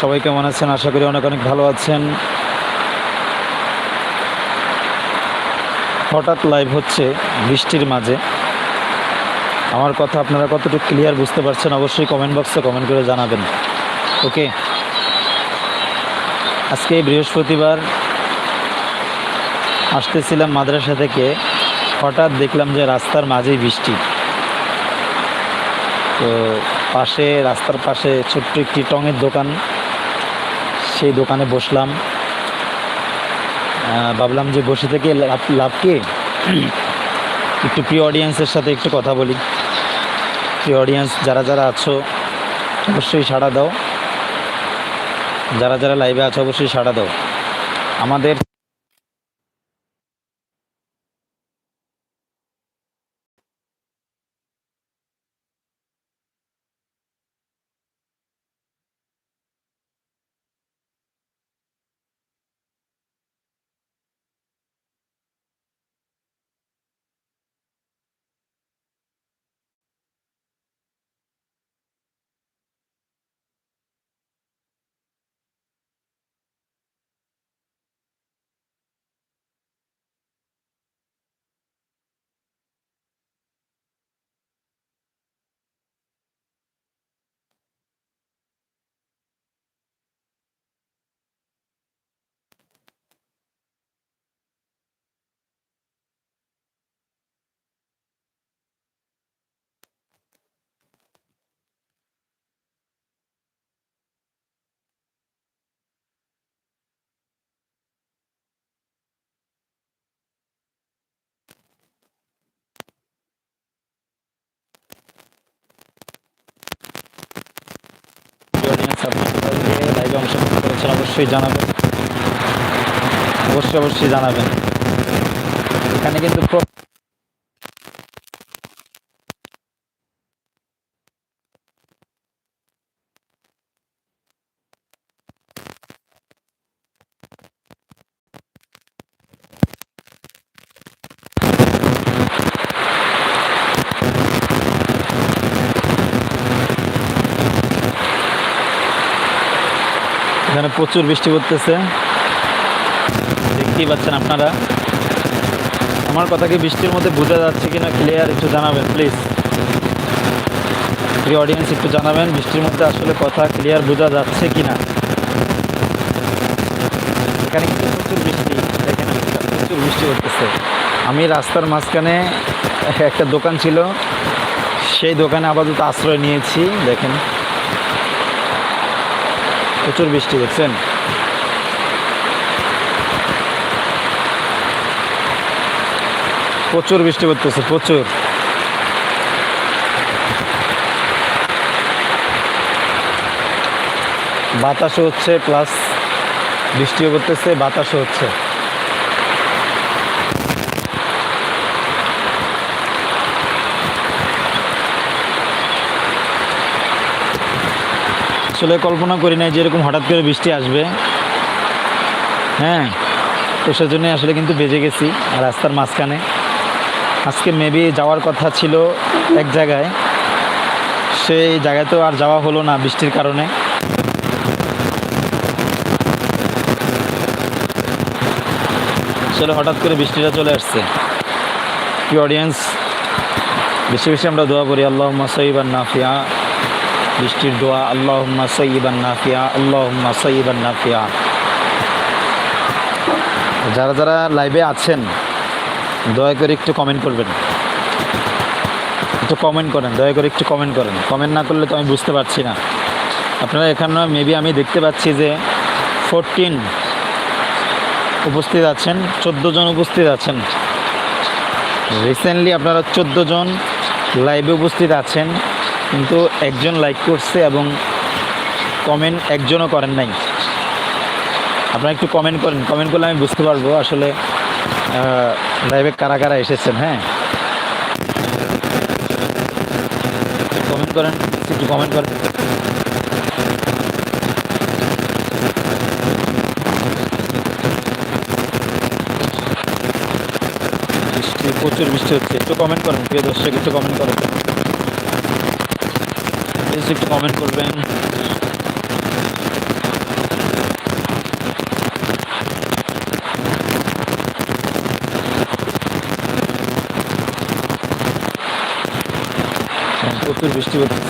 সবাই কেমন আছেন? আশা করি অনেক অনেক ভালো আছেন। হঠাৎ লাইভ হচ্ছে বৃষ্টির মাঝে। আমার কথা আপনারা কতটুকু ক্লিয়ার বুঝতে পারছেন অবশ্যই কমেন্ট বক্সে কমেন্ট করে জানাবেন। ওকে আজকে বৃহস্পতিবার। আসতেছিলাম মাদ্রাসা থেকে। হঠাৎ দেখলাম যে রাস্তার মাঝেই বৃষ্টি। তো পাশে, রাস্তার পাশে ছোট্ট একটি টঙের দোকান। সেই দোকানে বসলাম। ভাবলাম যে বসে থেকে লাভ লাভ কে? একটু প্রি অডিয়েন্সের সাথে একটু কথা বলি। প্রি অডিয়েন্স যারা যারা আছো, অবশ্যই সাড়া দাও। যারা যারা লাইভে আছো, অবশ্যই সাড়া দাও। আমাদের অডিয়েন্স আপনাদের লাইভে অংশগ্রহণ করেছেন অবশ্যই জানাবেন। অবশ্যই অবশ্যই জানাবেন। এখানে কিন্তু প্র- এখানে প্রচুর বৃষ্টি পড়তেছে। দেখতেই পাচ্ছেন আপনারা। আমার কথা কি বৃষ্টির মধ্যে বোঝা যাচ্ছে কিনা ক্লিয়ার একটু জানাবেন প্লিজ প্রিয় অডিয়েন্স একটু জানাবেন বৃষ্টির মধ্যে আসলে কথা ক্লিয়ার বোঝা যাচ্ছে কিনা। এখানে কিন্তু প্রচুর বৃষ্টি, দেখেন প্রচুর বৃষ্টি পড়তেছে। আমি রাস্তার মাঝখানে একটা দোকান ছিল, সেই দোকানে আপাতত আশ্রয় নিয়েছি, দেখেন। প্রচুর বৃষ্টি দেখছেন। প্রচুর বৃষ্টি পড়তেছে প্রচুর। বাতাসও হচ্ছে প্লাস বৃষ্টিও করতেছে বাতাসও হচ্ছে। আসলে কল্পনা করি নাই যে এরকম হঠাৎ করে বৃষ্টি আসবে। হ্যাঁ তো সেজন্যই আসলে কিন্তু বেজে গেছি রাস্তার মাঝখানে। আজকে মেবি যাওয়ার কথা ছিল এক জায়গায়। সেই জায়গায় তো আর যাওয়া হলো না বৃষ্টির কারণে। আসলে হঠাৎ করে বৃষ্টিটা চলে আসছে। কি অডিয়েন্স বেশি বেশি আমরা দোয়া করি আল্লাহ সঈবান নাফিয়া। বৃষ্টির দোয়া আল্লাহ সঈবান নাফিয়া আল্লাহ সঈবান নাফিয়া। যারা যারা লাইভে আছেন, দয়া করে একটু কমেন্ট করবেন। একটু কমেন্ট করেন, দয়া করে একটু কমেন্ট করেন। কমেন্ট না করলে তো আমি বুঝতে পারছি না। আপনারা এখানে মেবি আমি দেখতে পাচ্ছি যে ফোরটিন উপস্থিত আছেন, চোদ্দ জন উপস্থিত আছেন। রিসেন্টলি আপনারা চোদ্দ জন লাইভে উপস্থিত আছেন। কিন্তু একজন লাইক করছে এবং কমেন্ট একজনও করেন নাই। আপনারা একটু কমেন্ট করেন। কমেন্ট করলে আমি বুঝতে পারব আসলে লাইভে কারা কারা এসেছেন হ্যাঁ? কমেন্ট করেন, একটু কমেন্ট করেন। বৃষ্টি, প্রচুর বৃষ্টি হচ্ছে, একটু কমেন্ট করেন, প্রিয় দর্শক, একটু কমেন্ট করেন। অবশ্যই একটু কমেন্ট করবেন প্রচুর বৃষ্টি হচ্ছে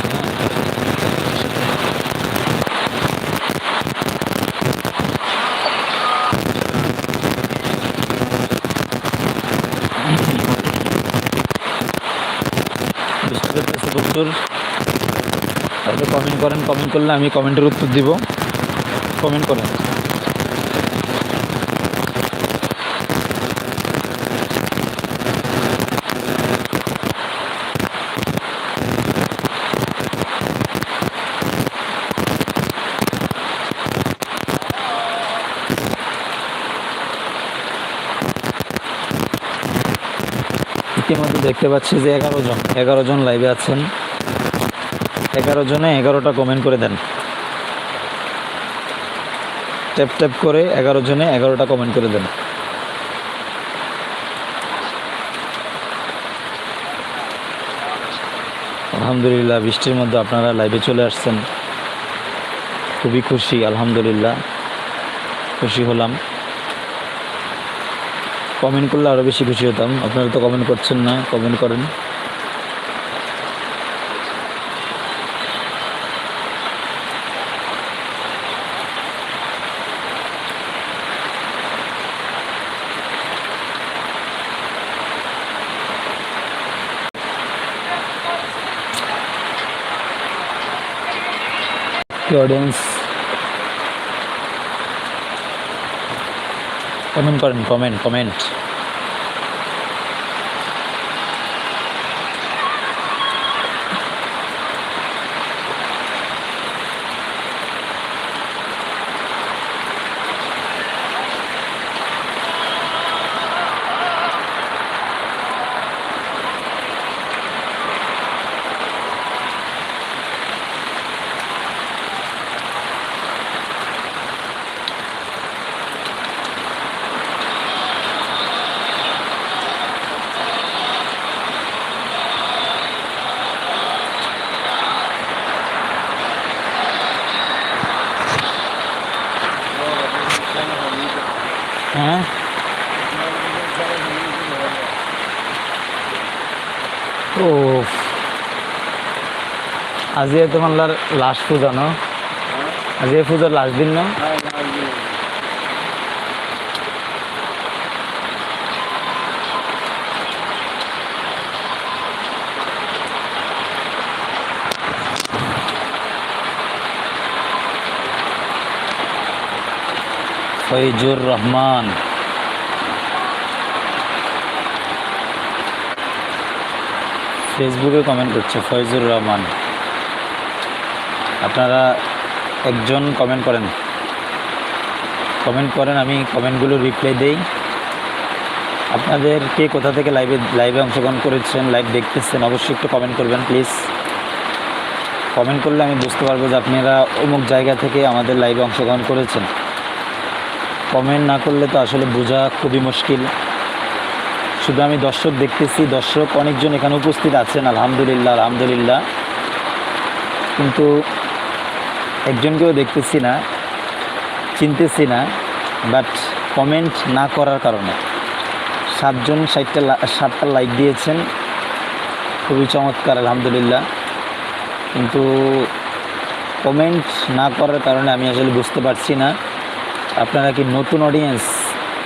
বৃষ্টি হচ্ছে প্রচুর তাহলে কমেন্ট করেন কমেন্ট করলে আমি কমেন্টের উত্তর দিব। কমেন্ট করেন। ইতিমধ্যে দেখতে পাচ্ছি যে এগারো জন এগারো জন লাইভে আছেন। এগারো জনে এগারোটা কমেন্ট করে দেন। ট্যাপ ট্যাপ করে এগারো জনে এগারোটা কমেন্ট করে দেন। আলহামদুলিল্লাহ, বৃষ্টির মধ্যে আপনারা লাইভে চলে আসছেন। খুবই খুশি, আলহামদুলিল্লাহ। খুশি হলাম। কমেন্ট করলে আরও বেশি খুশি হতাম। আপনারা তো কমেন্ট করছেন না কমেন্ট করেন। অডিয়েন্স কমেন্ট করেন কমেন্ট কমেন্ট হ্যাঁ ও আজি তোমার লাস্ট পূজা, ন? আজি এই পূজার লাস্ট দিন, না? ফৈজুর রহমান। ফেসবুকে কমেন্ট করছে ফয়জুর রহমান। আপনারা একজন কমেন্ট করেন। কমেন্ট করেন, আমি কমেন্টগুলো রিপ্লাই দেই। আপনাদের কে কোথা থেকে লাইভে লাইভে অংশগ্রহণ করেছেন লাইভ দেখতেছেন, অবশ্যই একটু কমেন্ট করবেন প্লিজ কমেন্ট করলে আমি বুঝতে পারব যে আপনারা অমুক জায়গা থেকে আমাদের লাইভে অংশগ্রহণ করেছেন। কমেন্ট না করলে তো আসলে বোঝা খুবই মুশকিল। শুধু আমি দর্শক দেখতেছি, দর্শক অনেকজন এখানে উপস্থিত আছেন, আলহামদুলিল্লাহ আলহামদুলিল্লাহ। কিন্তু একজনকেও দেখতেছি না, চিনতেছি না বাট কমেন্ট না করার কারণে। সাতজন ষাটটা সাতটা লাইক দিয়েছেন, খুবই চমৎকার, আলহামদুলিল্লাহ। কিন্তু কমেন্ট না করার কারণে আমি আসলে বুঝতে পারছি না। আপনারা কি নতুন অডিয়েন্স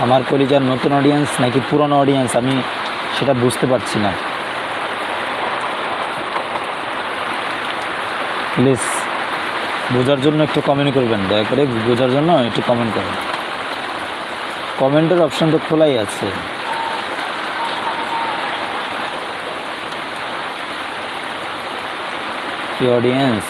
আমার কলিজার নতুন অডিয়েন্স নাকি পুরনো অডিয়েন্স আমি সেটা বুঝতে পারছি না। প্লিজ বোঝার জন্য একটু কমেন্ট করবেন, দয়া করে বোঝার জন্য একটু কমেন্ট করবেন কমেন্টের অপশন তো খোলাই আছে। অডিয়েন্স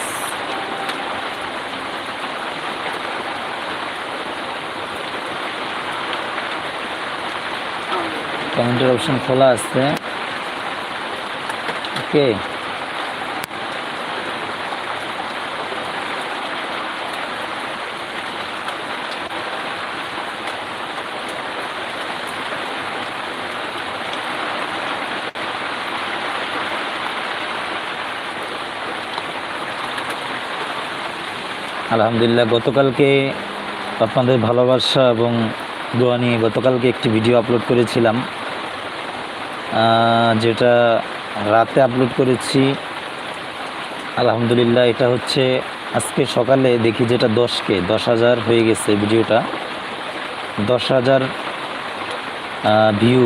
কমেন্টের অপশন খোলা আছে। ওকে আলহামদুলিল্লাহ, গতকালকে আপনাদের ভালোবাসা এবং দোয়া নিয়ে গতকালকে একটি ভিডিও আপলোড করেছিলাম যেটা রাতে আপলোড করেছি। আলহামদুলিল্লাহ, এটা হচ্ছে আজকে সকালে দেখি যেটা দশকে, দশ হাজার হয়ে গেছে ভিডিওটা। দশ হাজার ভিউ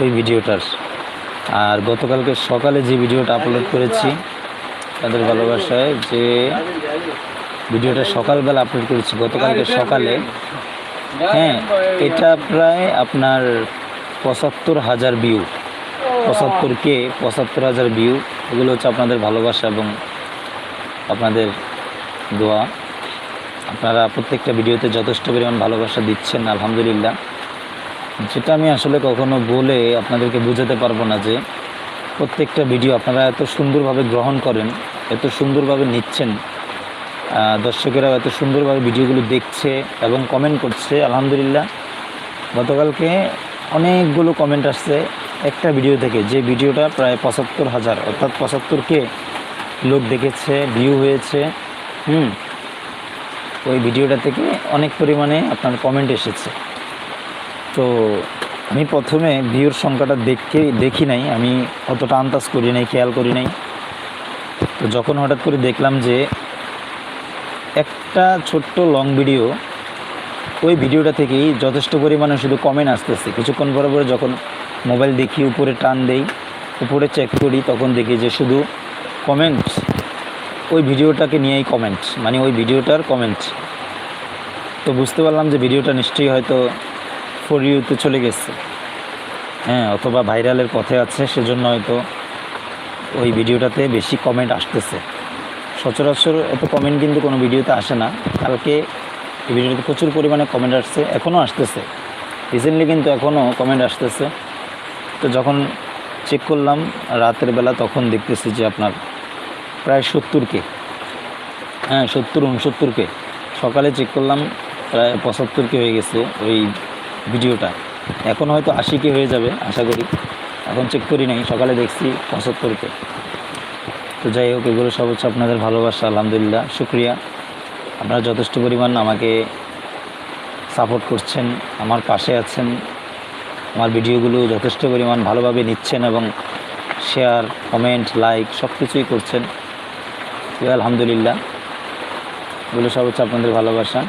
ওই ভিডিওটার। আর গতকালকে সকালে যে ভিডিওটা আপলোড করেছি তাদের ভালোবাসায় যে ভিডিওটা সকালবেলা আপলোড করেছি, গতকালকে সকালে। হ্যাঁ এটা প্রায় আপনার পঁচাত্তর হাজার ভিউ পঁচাত্তর কে, পঁচাত্তর হাজার ভিউ এগুলো হচ্ছে আপনাদের ভালোবাসা এবং আপনাদের দোয়া। আপনারা প্রত্যেকটা ভিডিওতে যথেষ্ট পরিমাণ ভালোবাসা দিচ্ছেন, আলহামদুলিল্লাহ। যেটা আমি আসলে কখনো বলে আপনাদেরকে বোঝাতে পারব না যে প্রত্যেকটা ভিডিও আপনারা এত সুন্দরভাবে গ্রহণ করেন এত সুন্দরভাবে নিচ্ছেন আহ, দর্শকেরাও এত সুন্দরভাবে ভিডিওগুলো দেখছে এবং কমেন্ট করছে আলহামদুলিল্লাহ। গতকালকে অনেকগুলো কমেন্ট আসছে একটা ভিডিও থেকে যে ভিডিওটা প্রায় পঁচাত্তর হাজার অর্থাৎ পঁচাত্তরকে লোক দেখেছে ভিউ হয়েছে হুম। ওই ভিডিওটা থেকে অনেক পরিমাণে আপনার কমেন্ট এসেছে। তো আমি প্রথমে ভিউর সংখ্যাটা দেখে, দেখি নাই, আমি অতটা আন্দাজ করি নাই, খেয়াল করি নাই। তো যখন হঠাৎ করে দেখলাম যে একটা ছোট্ট লং ভিডিও ওই ভিডিওটা থেকেই যথেষ্ট পরিমাণে শুধু কমেন্ট আসতেছে। কিছুক্ষণ পরে পরে যখন মোবাইল দেখি, উপরে টান দেই, উপরে চেক করি, তখন দেখি যে শুধু কমেন্টস ওই ভিডিওটাকে নিয়েই কমেন্ট মানে ওই ভিডিওটার কমেন্ট তো বুঝতে পারলাম যে ভিডিওটা নিশ্চয়ই হয়তো ফর ইউতে চলে গেছে। হ্যাঁ অথবা ভাইরালের পথে আছে, সেজন্য হয়তো ওই ভিডিওটাতে বেশি কমেন্ট আসতেছে। সচরাচর এত কমেন্ট কিন্তু কোনো ভিডিওতে আসে না। কালকে এই ভিডিওতে প্রচুর পরিমাণে কমেন্ট আসছে, এখনও আসতেছে। রিসেন্টলি কিন্তু এখনও কমেন্ট আসতেছে। তো যখন চেক করলাম, রাতের বেলা তখন দেখতেছি যে আপনার প্রায় সত্তরকে। হ্যাঁ সত্তর, উনসত্তরকে। সকালে চেক করলাম, প্রায় পঁচাত্তরকে হয়ে গেছে। ওই ভিডিওটা। এখন হয়তো আশি আশিকে হয়ে যাবে, আশা করি। এখন চেক করি নাই, সকালে দেখছি পঁচাত্তরকে। তো যাই হোক, এগুলো সব হচ্ছে আপনাদের ভালোবাসা, আলহামদুলিল্লাহ, শুক্রিয়া। আপনারা যথেষ্ট পরিমাণ আমাকে সাপোর্ট করছেন, আমার পাশে আছেন। আমার ভিডিওগুলো যথেষ্ট পরিমাণ ভালোভাবে নিচ্ছেন এবং শেয়ার কমেন্ট লাইক সব কিছুই করছেন আলহামদুলিল্লাহ। এগুলো সব হচ্ছে আপনাদের ভালোবাসা।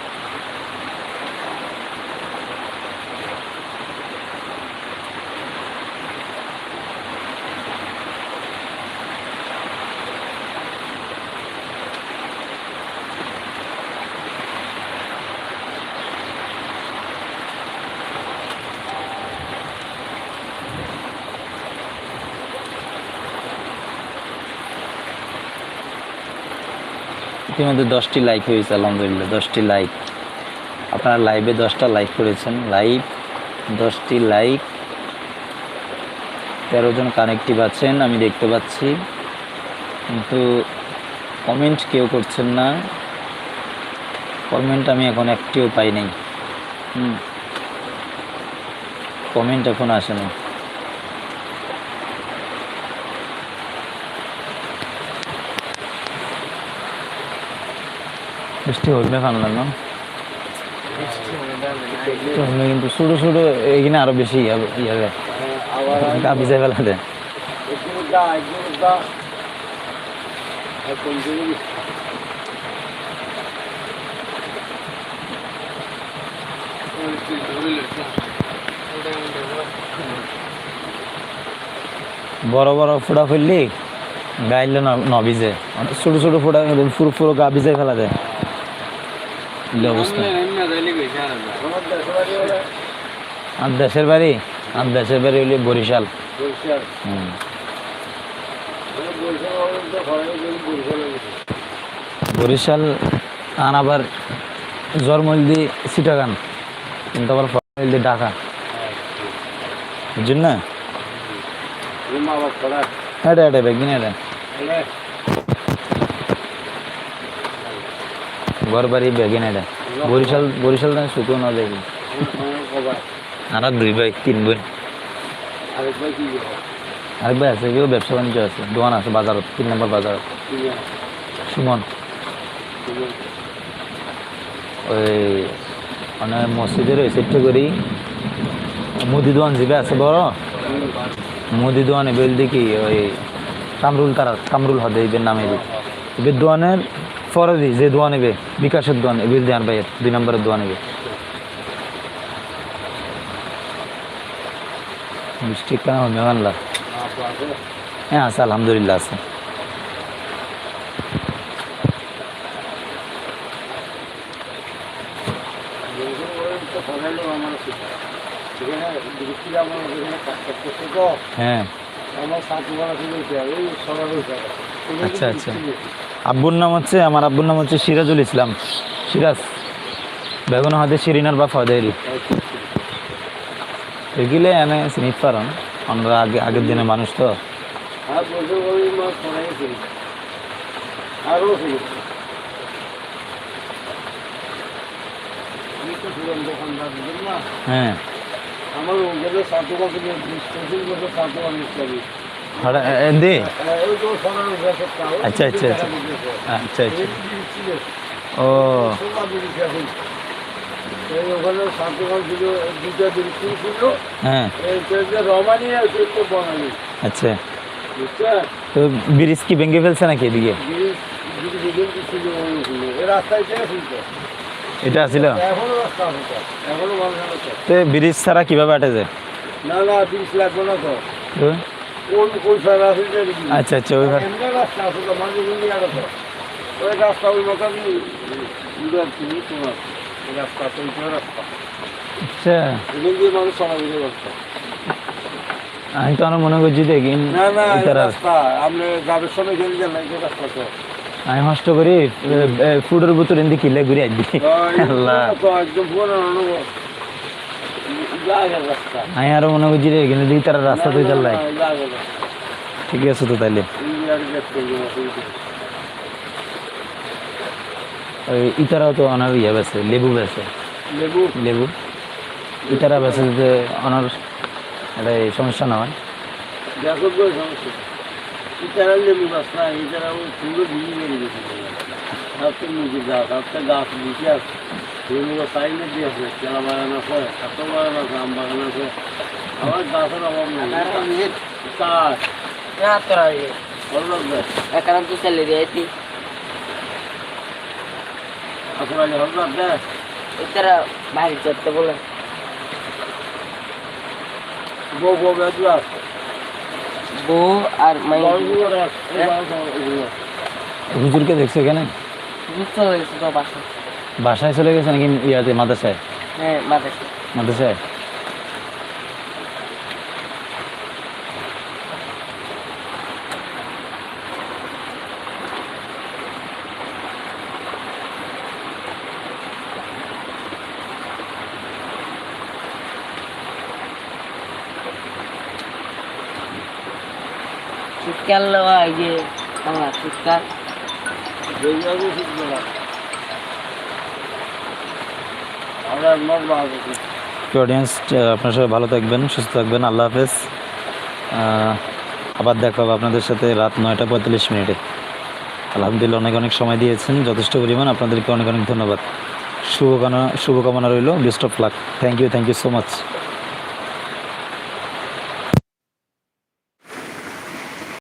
ইতিমধ্যে দশটি লাইক হয়েছে, আলহামদুলিল্লাহ, দশটি লাইক আপনারা লাইভে দশটা লাইক করেছেন লাইভ দশটি লাইক তেরো জন কানেক্টিভ আছেন, আমি দেখতে পাচ্ছি। কিন্তু কমেন্ট কেউ করছেন না। কমেন্ট আমি এখন একটিও পাই নাই। কমেন্ট এখন আসে না বৃষ্টি ফানলাম না? হলে কিন্তু ছোটো ছোটো এখানে আরও বেশি ইয়া- কাপি যায় ফেলা দেয় বড় বড় ফোড়া ফেললি গাইলে নভিজে ছোট ছোট ফোড়া পুরো পুরো গা ভিজে ফেলা দেয় অবস্থা? আর দেশের বাড়ি? আর দেশের বাড়ি হইলে বরিশাল। বরিশাল। আন আবার জন্মলদি সিটাগান কিন্তু আবার ফলদি ঢাকা। বুঝছেন না? এটা এটা ব্যাগিন এটা ঘর বাড়ি ব্যাগিন এটা। বরিশাল বরিশাল না শুকনো না দেখি আর দুই ভাই, তিন বোন। আরেক ভাই আছে কেউ ব্যবসা বাণিজ্য আছে, দোকান আছে, বাজারত, তিন নম্বর বাজারত। সুমন। ওই মানে মসজিদের ওই সেটটা করি। মুদি দোকান যাবে আছে বড়। মুদি দোকানে বেল দেখি ওই কামরুল তারা, কামরুল হদে এবার নামে এবার দোয়ানের পরে দিই যে দোয়া নেবে বিকাশের দোয়ান এবার দেয়ান ভাইয়ের দুই নম্বরের দোয়া নেবে। বৃষ্টি কেন আল্লাহ হ্যাঁ আছে আলহামদুলিল্লাহ আছে। হ্যাঁ। আচ্ছা, আচ্ছা। আব্বুর নাম হচ্ছে, আমার আব্বুর নাম হচ্ছে সিরাজুল ইসলাম। সিরাজ, বেগুন হাতে শিরিনার বা ফদেরি এগুলো এনে চিনি পারেন আমরা আগে আগের দিনের মানুষ তো। হ্যাঁ। আমার দে? আচ্ছা, আচ্ছা, আচ্ছা। আচ্ছা আচ্ছা। ও। হ্যাঁ। আচ্ছা। তো ব্রিজ কি ভেঙে ফেলছে নাকি এদিকে? এটা তো, তো ব্রিজ ছাড়া কীভাবে আটে যায়? না না তিরিশ লাগবে না তো? কোন কোন সাইড আছে আচ্ছা আচ্ছা ওই রাস্তা ওই ওই রাস্তা রাস্তা। আচ্ছা। আমি তো আমার মনে করছি দেখি আমি হষ্ট করি ফুডের বোতল এদিকে কিলে ঘুরে আসবি আল্লাহ তো একদম পুরোনো জায়গার রাস্তা আমি আরও মনে করছি রে কিন্তু দিই তারা রাস্তা জায়গার রাস্তা। ঠিক আছে তো তাইলে। ওই ইতারাও তো অনার ইয়ে বেছে লেবু বেছে। লেবু? লেবু। ইতারা বেছে যে অনার এটা সমস্যা না হয়। সমস্যা। ইতারা লেবু না ইতারা সুন্দর ভিজি বেরিয়ে গেছে গাছ সবটা গাছ সাইডে দিয়ে আছে কেলা বাগান আছে এত বাগান আছে আম বাগান আছে আমার গাছের অভাব নেই হুজুরকে দেখছ এখানে বুঝতে হয়েছে তো বাসা বাসায় চলে গেছে নাকি ইয়াতে মাদ্রাসায়? হ্যাঁ মাথায় মাদ্রাসায়? শীতকাল নেওয়া এই যে বাংলা শীতকাল যেইভাবে শিখবে না আমরা নর্মা আছে তো অডিয়েন্স আপনার সাথে ভালো থাকবেন, সুস্থ থাকবেন, আল্লাহ হাফেজ। আবার দেখা হবে আপনাদের সাথে রাত নয়টা পঁয়তাল্লিশ মিনিটে। আলহামদুলিল্লাহ অনেক অনেক সময় দিয়েছেন, যথেষ্ট পরিমাণ। আপনাদেরকে অনেক অনেক ধন্যবাদ। শুভকামনা শুভকামনা রইল best of luck thank you thank you so much